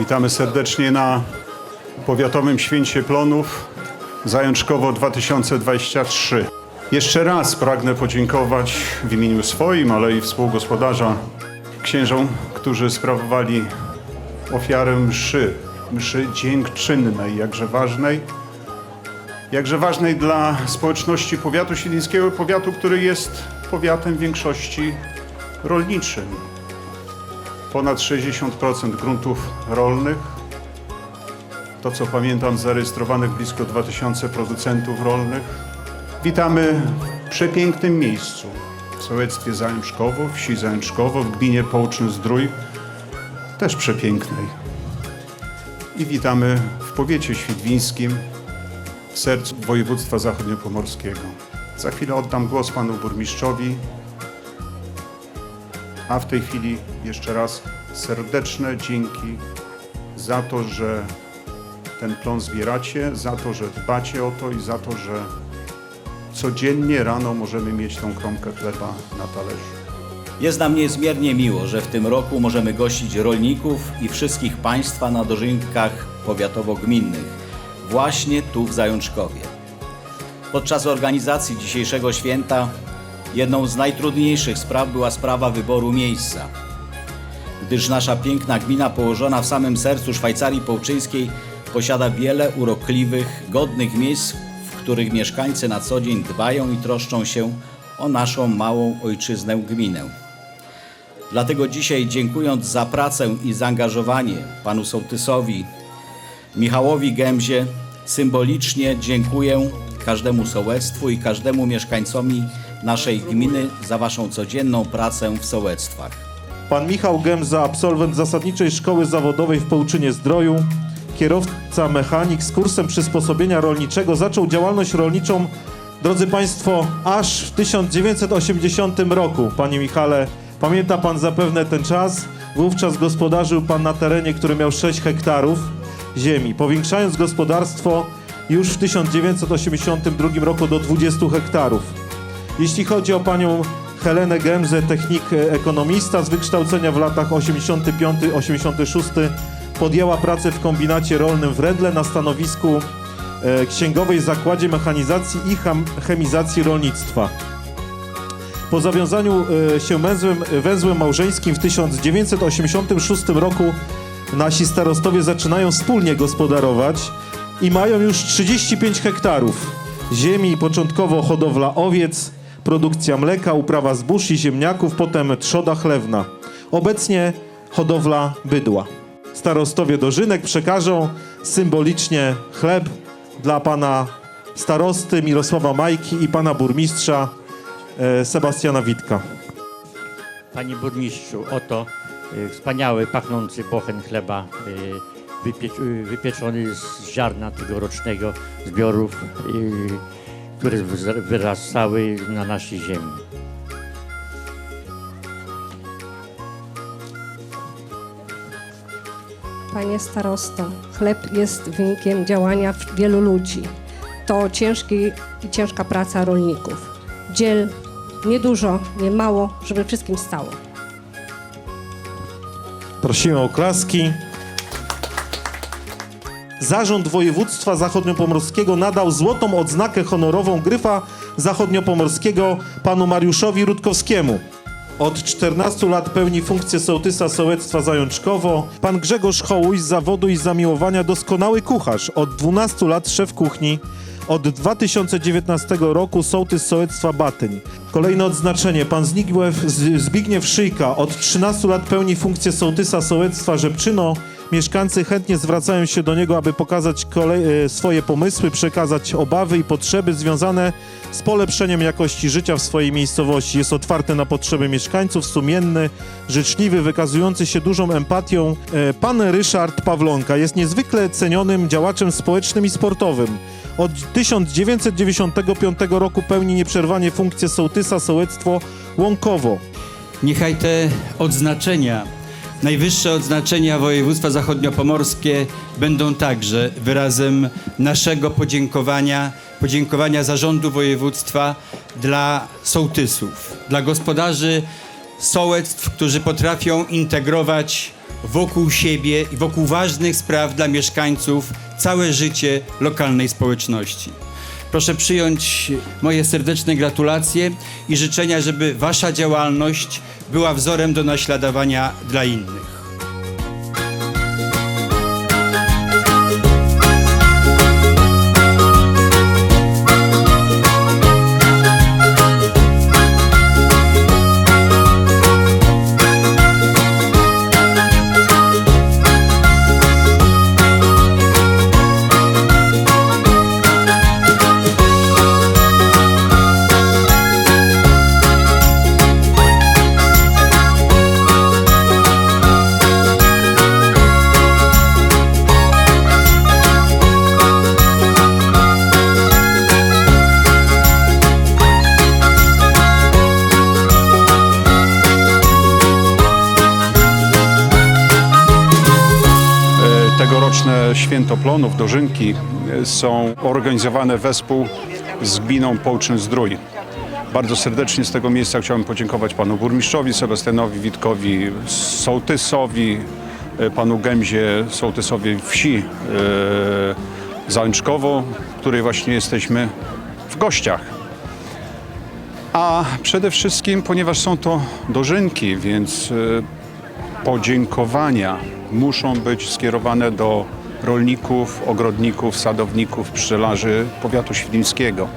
Witamy serdecznie na powiatowym święcie plonów Zajączkowo 2023. Jeszcze raz pragnę podziękować w imieniu swoim, ale i współgospodarza księżom, którzy sprawowali ofiarę mszy, mszy dziękczynnej, jakże ważnej, jakże ważnej dla społeczności powiatu siedlińskiego, powiatu, który jest powiatem w większości rolniczym. Ponad 60% gruntów rolnych. To, co pamiętam, zarejestrowanych blisko 2000 producentów rolnych. Witamy w przepięknym miejscu, w sołectwie Zajączkowo, wsi Zajączkowo, w gminie Połczyn-Zdrój, też przepięknej. I witamy w powiecie świdwińskim, w sercu województwa zachodniopomorskiego. Za chwilę oddam głos panu burmistrzowi, a w tej chwili jeszcze raz serdeczne dzięki za to, że ten plon zbieracie, za to, że dbacie o to i za to, że codziennie rano możemy mieć tą kromkę chleba na talerzu. Jest nam niezmiernie miło, że w tym roku możemy gościć rolników i wszystkich Państwa na dożynkach powiatowo-gminnych, właśnie tu w Zajączkowie. Podczas organizacji dzisiejszego święta jedną z najtrudniejszych spraw była sprawa wyboru miejsca. Gdyż nasza piękna gmina położona w samym sercu Szwajcarii Połczyńskiej posiada wiele urokliwych, godnych miejsc, w których mieszkańcy na co dzień dbają i troszczą się o naszą małą ojczyznę gminę. Dlatego dzisiaj dziękując za pracę i zaangażowanie panu sołtysowi Michałowi Gębzie, symbolicznie dziękuję każdemu sołectwu i każdemu mieszkańcowi naszej gminy za waszą codzienną pracę w sołectwach. Pan Michał Gemza, absolwent zasadniczej szkoły zawodowej w Połczynie Zdroju, kierowca mechanik z kursem przysposobienia rolniczego, zaczął działalność rolniczą, drodzy Państwo, aż w 1980 roku. Panie Michale, pamięta Pan zapewne ten czas? Wówczas gospodarzył Pan na terenie, który miał 6 hektarów ziemi, powiększając gospodarstwo już w 1982 roku do 20 hektarów. Jeśli chodzi o panią Helenę Gemzę, technik e, ekonomista z wykształcenia w latach 85-86, podjęła pracę w kombinacie rolnym w Redle na stanowisku e, księgowej w Zakładzie Mechanizacji i Chemizacji Rolnictwa. Po zawiązaniu e, się węzłem, węzłem małżeńskim w 1986 roku nasi starostowie zaczynają wspólnie gospodarować i mają już 35 hektarów ziemi, początkowo hodowla owiec, produkcja mleka, uprawa zbóż i ziemniaków, potem trzoda chlewna. Obecnie hodowla bydła. Starostowie dożynek przekażą symbolicznie chleb dla pana starosty Mirosława Majki i pana burmistrza e, Sebastiana Witka. Panie burmistrzu, oto y, wspaniały, pachnący bochen chleba y, wypieczony z ziarna tegorocznego zbiorów, które wyrastały na naszej ziemi. Panie starosto, chleb jest wynikiem działania wielu ludzi. To ciężki i ciężka praca rolników. Dziel niedużo, nie mało, żeby wszystkim stało. Prosimy o klaski. Zarząd Województwa Zachodniopomorskiego nadał złotą odznakę honorową Gryfa Zachodniopomorskiego panu Mariuszowi Rutkowskiemu. Od 14 lat pełni funkcję sołtysa sołectwa Zajączkowo. Pan Grzegorz Hołuj z zawodu i zamiłowania doskonały kucharz. Od 12 lat szef kuchni. Od 2019 roku sołtys sołectwa Batyń. Kolejne odznaczenie. Pan Zbigniew, Zbigniew Szyjka od 13 lat pełni funkcję sołtysa sołectwa Żebczyno. Mieszkańcy chętnie zwracają się do niego, aby pokazać e, swoje pomysły, przekazać obawy i potrzeby związane z polepszeniem jakości życia w swojej miejscowości. Jest otwarty na potrzeby mieszkańców, sumienny, życzliwy, wykazujący się dużą empatią. E, Pan Ryszard Pawlonka jest niezwykle cenionym działaczem społecznym i sportowym. Od 1995 roku pełni nieprzerwanie funkcję sołtysa sołectwo Łąkowo. Niechaj te odznaczenia, najwyższe odznaczenia województwa zachodniopomorskie będą także wyrazem naszego podziękowania, podziękowania zarządu województwa dla sołtysów, dla gospodarzy sołectw, którzy potrafią integrować wokół siebie i wokół ważnych spraw dla mieszkańców całe życie lokalnej społeczności. Proszę przyjąć moje serdeczne gratulacje i życzenia, żeby Wasza działalność była wzorem do naśladowania dla innych. Tegoroczne Święto Plonów, Dożynki e, są organizowane wespół z gminą Połczyn-Zdrój. Bardzo serdecznie z tego miejsca chciałem podziękować panu burmistrzowi Sebastianowi Witkowi, sołtysowi, e, panu Gęzie, sołtysowi wsi e, Załęczkowo, w której właśnie jesteśmy w gościach. A przede wszystkim, ponieważ są to dożynki, więc e, podziękowania muszą być skierowane do rolników, ogrodników, sadowników, pszczelarzy powiatu świdnickiego.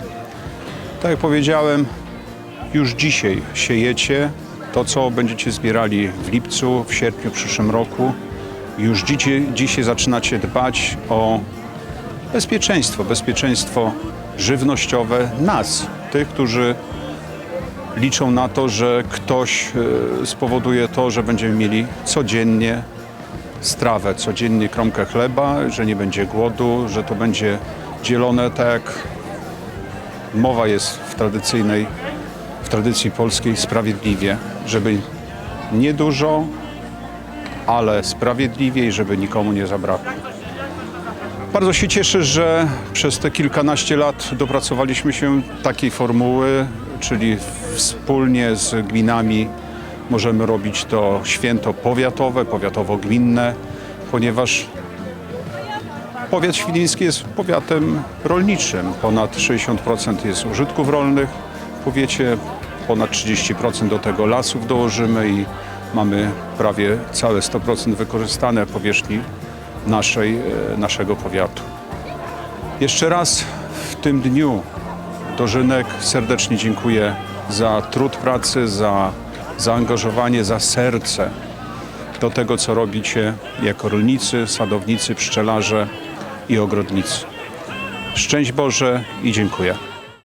Tak jak powiedziałem, już dzisiaj siejecie to, co będziecie zbierali w lipcu, w sierpniu przyszłym roku. Już dzisiaj, dzisiaj zaczynacie dbać o bezpieczeństwo, bezpieczeństwo żywnościowe nas, tych, którzy liczą na to, że ktoś e, spowoduje to, że będziemy mieli codziennie strawę, codziennie kromkę chleba, że nie będzie głodu, że to będzie dzielone tak jak mowa jest w tradycyjnej, w tradycji polskiej sprawiedliwie, żeby niedużo, ale sprawiedliwie i żeby nikomu nie zabrakło. Bardzo się cieszę, że przez te kilkanaście lat dopracowaliśmy się takiej formuły, czyli wspólnie z gminami możemy robić to święto powiatowe, powiatowo-gminne, ponieważ powiat świdnicki jest powiatem rolniczym. Ponad 60% jest użytków rolnych w powiecie, ponad 30% do tego lasów dołożymy i mamy prawie całe 100% wykorzystane powierzchni naszej, e, naszego powiatu. Jeszcze raz w tym dniu Dożynek serdecznie dziękuję za trud pracy, za zaangażowanie, za serce do tego, co robicie jako rolnicy, sadownicy, pszczelarze i ogrodnicy. Szczęść Boże i dziękuję.